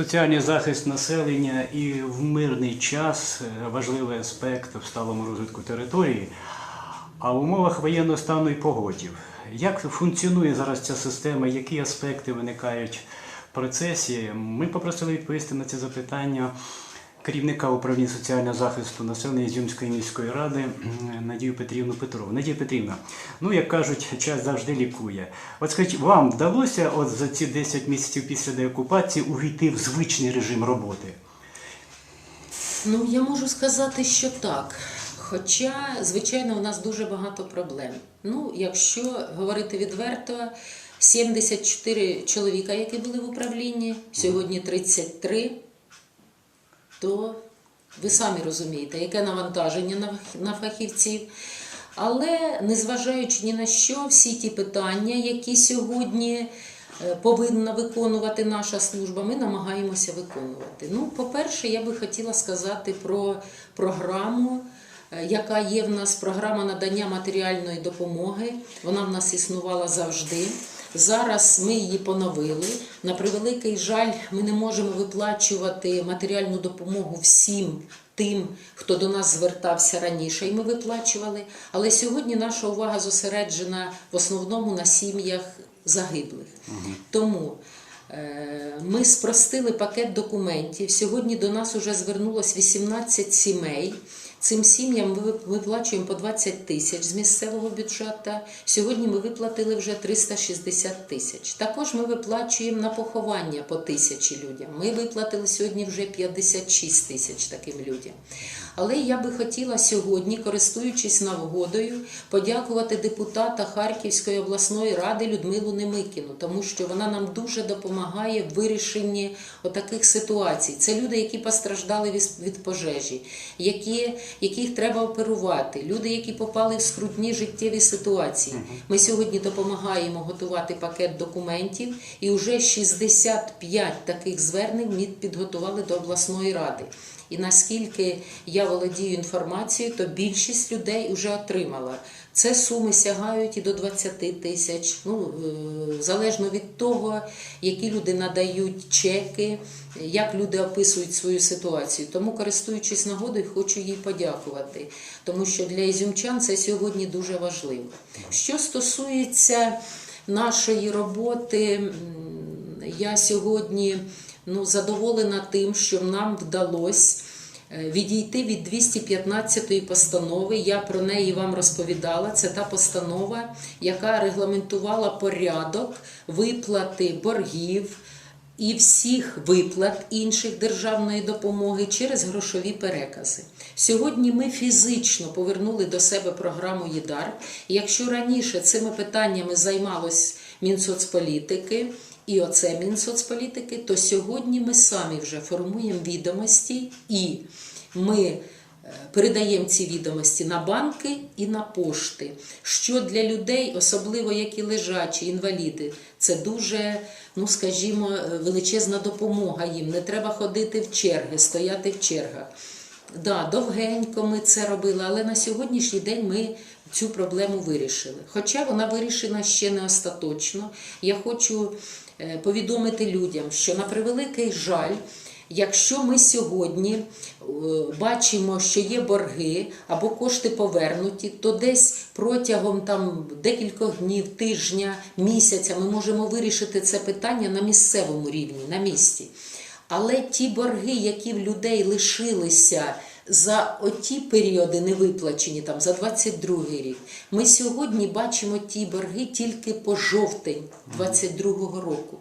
Соціальний захист населення і в мирний час е, важливий аспект в сталому розвитку території, а в умовах воєнного стану і погодів. Як функціонує зараз ця система, які аспекти виникають в процесі? Ми попросили відповісти на це запитання керівника управління соціального захисту населення Ізюмської міської ради Надію Петрівну Петрову. Надія Петрівна, ну як кажуть, час завжди лікує. От скажіть, вам вдалося от за ці 10 місяців після деокупації увійти в звичний режим роботи? Ну, я можу сказати, що так. Хоча, звичайно, у нас дуже багато проблем. Ну, якщо говорити відверто, 74 чоловіка, які були в управлінні, сьогодні 33, то ви самі розумієте, яке навантаження на, фахівців. Але незважаючи ні на що, всі ті питання, які сьогодні е, повинна виконувати наша служба, ми намагаємося виконувати. Ну, по-перше, я би хотіла сказати про програму, е, яка є в нас програма надання матеріальної допомоги. Вона в нас існувала завжди. Зараз ми її поновили. На превеликий жаль, ми не можемо виплачувати матеріальну допомогу всім тим, хто до нас звертався раніше, і ми виплачували. Але сьогодні наша увага зосереджена в основному на сім'ях загиблих. Тому е, ми спростили пакет документів. Сьогодні до нас вже звернулось 18 сімей. Цим сім'ям ми виплачуємо по 20 тисяч з місцевого бюджету. Сьогодні ми виплатили вже 360 тисяч. Також ми виплачуємо на поховання по тисячі людям. Ми виплатили сьогодні вже 56 тисяч таким людям. Але я би хотіла сьогодні, користуючись нагодою, подякувати депутата Харківської обласної ради Людмилу Немикіну, тому що вона нам дуже допомагає в вирішенні отаких ситуацій. Це люди, які постраждали від, пожежі, які, яких треба оперувати, люди, які попали в скрутні життєві ситуації. Ми сьогодні допомагаємо готувати пакет документів, і вже 65 таких звернень ми підготували до обласної ради. І наскільки я володію інформацією, то більшість людей вже отримала. Це суми сягають і до 20 тисяч, ну, е, залежно від того, які люди надають чеки, як люди описують свою ситуацію. Тому, користуючись нагодою, хочу їй подякувати, тому що для ізюмчан це сьогодні дуже важливо. Що стосується нашої роботи, я сьогодні ну, задоволена тим, що нам вдалося е, відійти від 215 постанови. Я про неї вам розповідала. Це та постанова, яка регламентувала порядок виплати боргів і всіх виплат інших державної допомоги через грошові перекази. Сьогодні ми фізично повернули до себе програму ЄДАР. Якщо раніше цими питаннями займалось Мінсоцполітики, і оце Мінсоцполітики, то сьогодні ми самі вже формуємо відомості і ми е, передаємо ці відомості на банки і на пошти. Що для людей, особливо які лежачі, інваліди, це дуже, ну скажімо, е, величезна допомога їм. Не треба ходити в черги, стояти в чергах. Да, довгенько ми це робили, але на сьогоднішній день ми цю проблему вирішили. Хоча вона вирішена ще не остаточно. Я хочу е, повідомити людям, що на превеликий жаль. Якщо ми сьогодні е, бачимо, що є борги або кошти повернуті, то десь протягом там декількох днів, тижня, місяця ми можемо вирішити це питання на місцевому рівні, на місці. Але ті борги, які в людей лишилися за оті періоди невиплачені, там за 22 рік, ми сьогодні бачимо ті борги тільки по жовтень 22 року.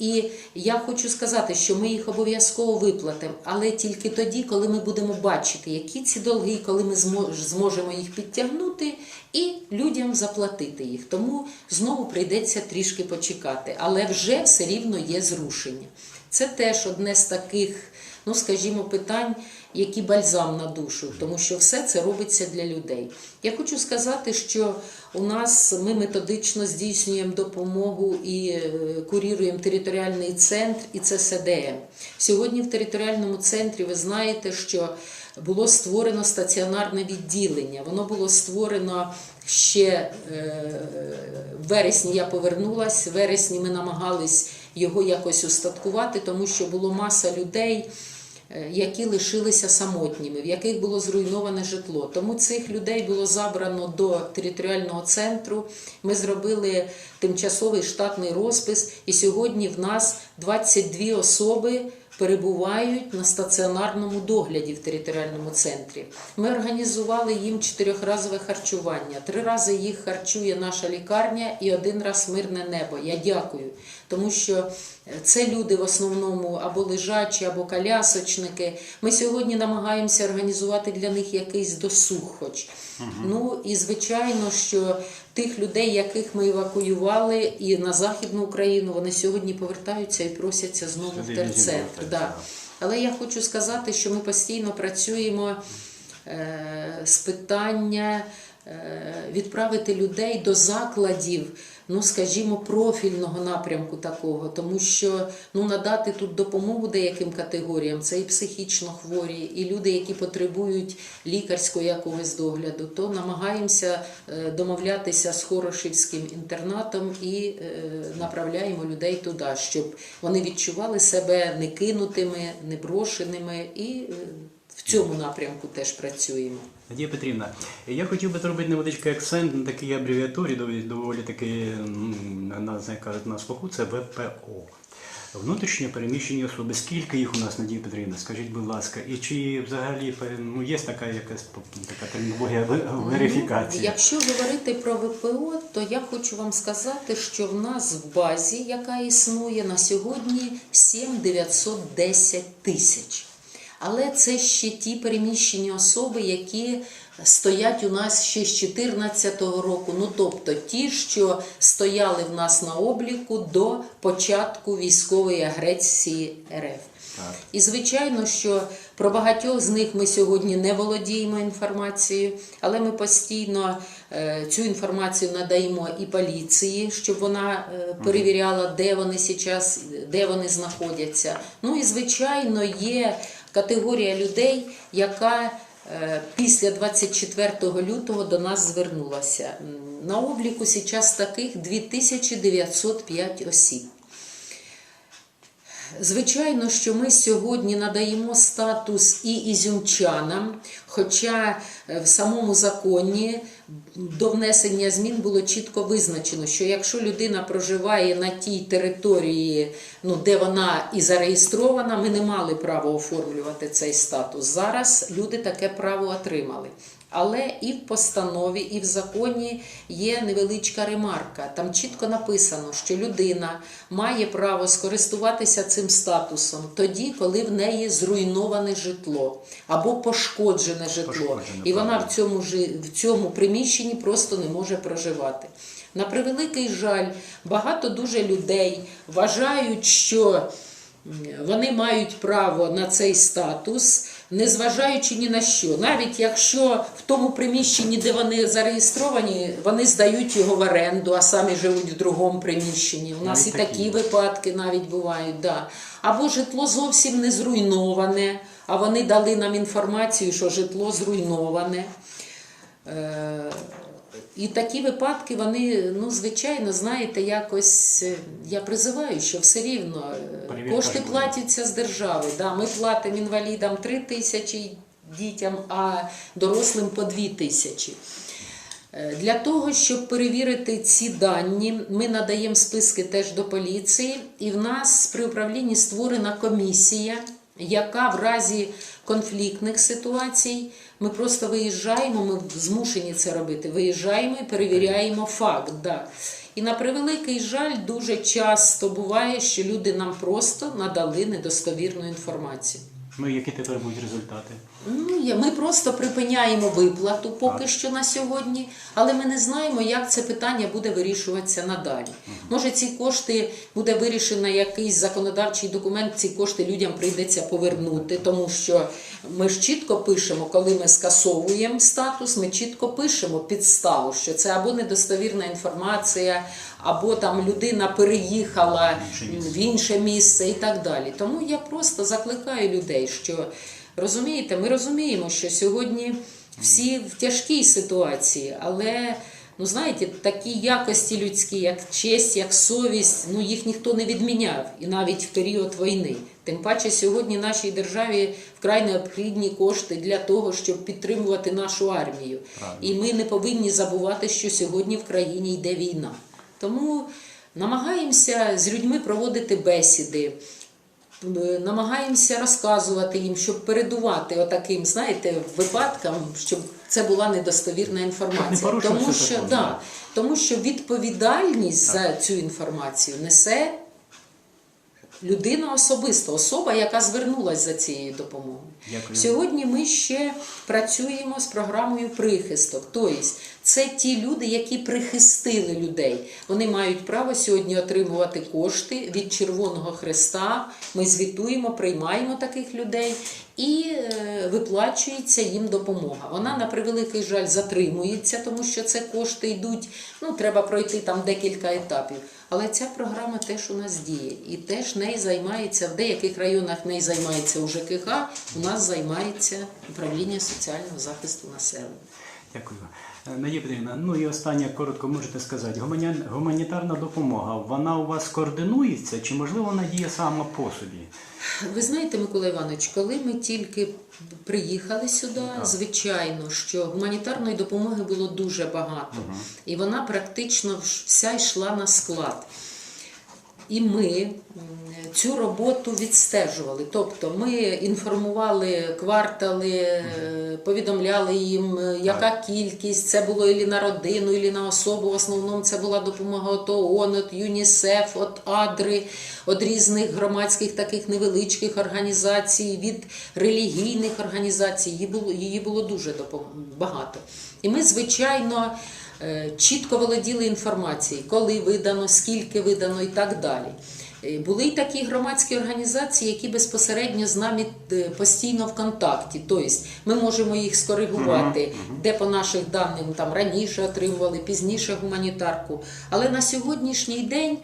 І я хочу сказати, що ми їх обов'язково виплатимо, але тільки тоді, коли ми будемо бачити, які ці долги, коли ми змо- зможемо їх підтягнути і людям заплатити їх. Тому знову прийдеться трішки почекати, але вже все рівно є зрушення. Це теж одне з таких, ну скажімо, питань, які бальзам на душу, тому що все це робиться для людей. Я хочу сказати, що у нас ми методично здійснюємо допомогу і е, куріруємо територіальний центр, і це СДМ. Сьогодні в територіальному центрі ви знаєте, що було створено стаціонарне відділення. Воно було створено ще е, в вересні. Я повернулась. В вересні ми намагались його якось устаткувати, тому що було маса людей. е, Які лишилися самотніми, в яких було зруйноване житло. Тому цих людей було забрано до територіального центру. Ми зробили тимчасовий штатний розпис, і сьогодні в нас 22 особи перебувають на стаціонарному догляді в територіальному центрі. Ми організували їм чотирьохразове харчування. Три рази їх харчує наша лікарня і один раз мирне небо. Я дякую, тому що е, це люди в основному або лежачі, або колясочники. Ми сьогодні намагаємося організувати для них якийсь досуг, хоч. Ну і звичайно, що тих людей, яких ми евакуювали і на Західну Україну, вони сьогодні повертаються і просяться знову в терцентр. Да. Але я хочу сказати, що ми постійно працюємо е, з питання відправити людей до закладів, ну скажімо, профільного напрямку такого, тому що ну надати тут допомогу деяким категоріям, це і психічно хворі, і люди, які потребують лікарського якогось догляду, то намагаємося е, домовлятися з Хорошівським інтернатом і е, направляємо людей туди, щоб вони відчували себе не кинутими, не брошеними і е, в цьому напрямку теж працюємо. Надія Петрівна, я хотів би зробити невеличкий акцент на такій абревіатурі, доволі, таки, кажуть на слуху, це ВПО. Внутрішньо переміщені особи. Скільки їх у нас, Надія Петрівна? Скажіть, будь ласка, і чи взагалі ну, є така якась така термінологія верифікації? Ну, якщо говорити про ВПО, то я хочу вам сказати, що в нас в базі, яка існує на сьогодні, 7 910 тисяч. Але це ще ті переміщені особи, які стоять у нас ще з 2014 року. Ну тобто ті, що стояли в нас на обліку до початку військової агресії РФ. Так. І звичайно, що про багатьох з них ми сьогодні не володіємо інформацією, але ми постійно е, цю інформацію надаємо і поліції, щоб вона е, перевіряла, де вони зараз, де вони знаходяться. Ну і звичайно, є категорія людей, яка е, після 24 лютого до нас звернулася. На обліку зараз таких 2905 осіб. Звичайно, що ми сьогодні надаємо статус і ізюмчанам, хоча е, в самому законі до внесення змін було чітко визначено, що якщо людина проживає на тій території, ну, де вона і зареєстрована, ми не мали права оформлювати цей статус. Зараз люди таке право отримали. Але і в постанові, і в законі є невеличка ремарка. Там чітко написано, що людина має право скористуватися цим статусом тоді, коли в неї зруйноване житло або пошкоджене житло, Пошкоджене, і вона в цьому в цьому приміщенні просто не може проживати. На превеликий жаль, багато дуже людей вважають, що вони мають право на цей статус, незважаючи ні на що. Навіть якщо в тому приміщенні, де вони зареєстровані, вони здають його в оренду, а самі живуть в другому приміщенні. У нас Навіть і такі такі випадки навіть бувають. Да. Або житло зовсім не зруйноване, а вони дали нам інформацію, що житло зруйноване. Е, І такі випадки, вони, ну, звичайно, знаєте, якось е, я призиваю, що все рівно е, кошти платяться з держави. Да, ми платимо інвалідам 3 тисячі дітям, а дорослим по 2 тисячі. Е, Для того, щоб перевірити ці дані, ми надаємо списки теж до поліції, і в нас при управлінні створена комісія, яка в разі конфліктних ситуацій ми просто виїжджаємо, ми змушені це робити. Виїжджаємо і перевіряємо факт. Да. І на превеликий жаль, дуже часто буває, що люди нам просто надали недостовірну інформацію. Ну, які тепер будуть результати? Ну, ми просто припиняємо виплату поки що на сьогодні, але ми не знаємо, як це питання буде вирішуватися надалі. Може, ці кошти буде вирішено якийсь законодавчий документ, ці кошти людям прийдеться повернути, тому що ми ж чітко пишемо, коли ми скасовуємо статус, ми чітко пишемо підставу, що це або недостовірна інформація, або там людина переїхала в інше місце і так далі. Тому я просто закликаю людей, що розумієте, ми розуміємо, що сьогодні всі в тяжкій ситуації, але Ну, знаєте, такі якості людські, як честь, як совість, ну їх ніхто не відміняв, і навіть в період війни. Тим паче сьогодні нашій державі вкрай необхідні кошти для того, щоб підтримувати нашу армію. Правильно. І ми не повинні забувати, що сьогодні в країні йде війна. Тому намагаємося з людьми проводити бесіди. Е, Намагаємося розказувати їм, щоб передувати отаким, знаєте, випадкам, щоб це була недостовірна інформація. Не Тому що, закон, да, тому що відповідальність за цю інформацію несе людина особисто, особа, яка звернулася за цією допомогою. Дякую. Сьогодні ми ще працюємо з програмою прихисток. Тобто це ті люди, які прихистили людей. Вони мають право сьогодні отримувати кошти від Червоного Хреста. Ми звітуємо, приймаємо таких людей і е, виплачується їм допомога. Вона на превеликий жаль затримується, тому що це кошти йдуть. Ну треба пройти там декілька етапів. Але ця програма теж у нас діє і теж нею займається в деяких районах нею займається УЖКХ, у нас займається управління соціального захисту населення. Дякую. Е, Надія Петрівна, ну і останнє коротко можете сказати. Гуманітарна допомога, вона у вас координується чи можливо вона діє сама по собі? Ви знаєте, Микола Іванович, коли ми тільки приїхали сюди, Так. звичайно, що гуманітарної допомоги було дуже багато, і вона практично вся йшла на склад. І ми цю роботу відстежували. Тобто ми інформували квартали, е, повідомляли їм, е, яка кількість, це було і на родину, і на особу. В основному це була допомога от ООН, от ЮНІСЕФ, от АДРИ, від різних громадських таких невеличких організацій, від релігійних організацій. Її було, її було дуже багато. І ми, звичайно, е, чітко володіли інформацією, коли видано, скільки видано і так далі. Е, Були й такі громадські організації, які безпосередньо з нами е, постійно в контакті. Тобто ми можемо їх скоригувати, де по наших даним там раніше отримували, пізніше гуманітарку. Але на сьогоднішній день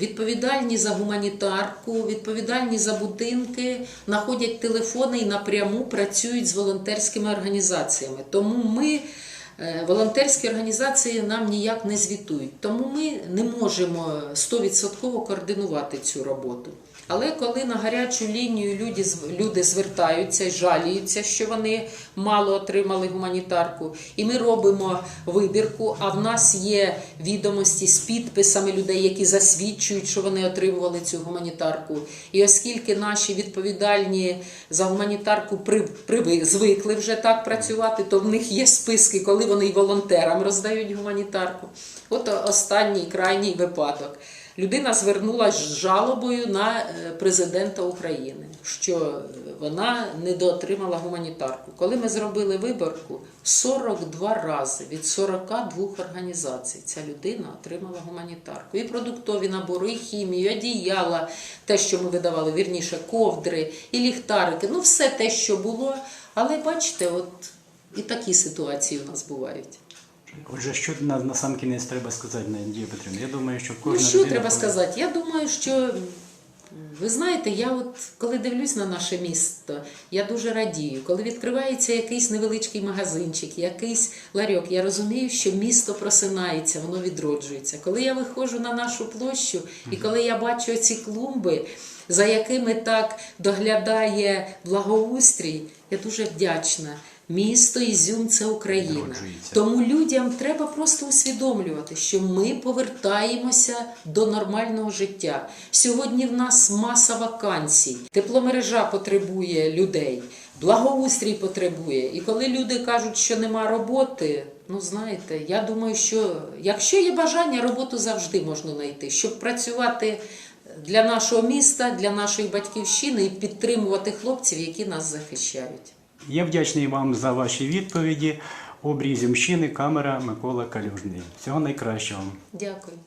відповідальні за гуманітарку, відповідальні за будинки, знаходять телефони і напряму працюють з волонтерськими організаціями. Тому ми. Е, Волонтерські організації нам ніяк не звітують, тому ми не можемо 100% координувати цю роботу. Але коли на гарячу лінію люди, люди звертаються, жаліються, що вони мало отримали гуманітарку, і ми робимо вибірку, а в нас є відомості з підписами людей, які засвідчують, що вони отримували цю гуманітарку. І оскільки наші відповідальні за гуманітарку при, приви- звикли вже так працювати, то в них є списки, коли вони й волонтерам роздають гуманітарку. От останній крайній випадок. Людина звернулася з жалобою на е, президента України, що вона недоотримала гуманітарку. Коли ми зробили виборку, 42 рази від 42 організацій ця людина отримала гуманітарку. І продуктові набори, і хімію, і одіяла, те, що ми видавали, вірніше, ковдри, і ліхтарики, ну все те, що було. Але бачите, от і такі ситуації у нас бувають. Отже, що на, на сам кінець треба сказати, Надія Петрівна? Я думаю, що Ну, що людина треба повинна- сказати? Я думаю, що ви знаєте, я от коли дивлюсь на наше місто, я дуже радію. Коли відкривається якийсь невеличкий магазинчик, якийсь ларьок, я розумію, що місто просинається, воно відроджується. Коли я виходжу на нашу площу, і коли я бачу ці клумби, за якими так доглядає благоустрій, я дуже вдячна. Місто Ізюм це Україна. Тому людям треба просто усвідомлювати, що ми повертаємося до нормального життя. Сьогодні в нас маса вакансій, тепломережа потребує людей, благоустрій потребує. І коли люди кажуть, що нема роботи, ну знаєте, я думаю, що якщо є бажання, роботу завжди можна знайти, щоб працювати. Для нашого міста, для нашої батьківщини і підтримувати хлопців, які нас захищають. Я вдячний вам за ваші відповіді. Обрій Зюмщини, камера Микола Калюжний. Всього найкращого. Дякую.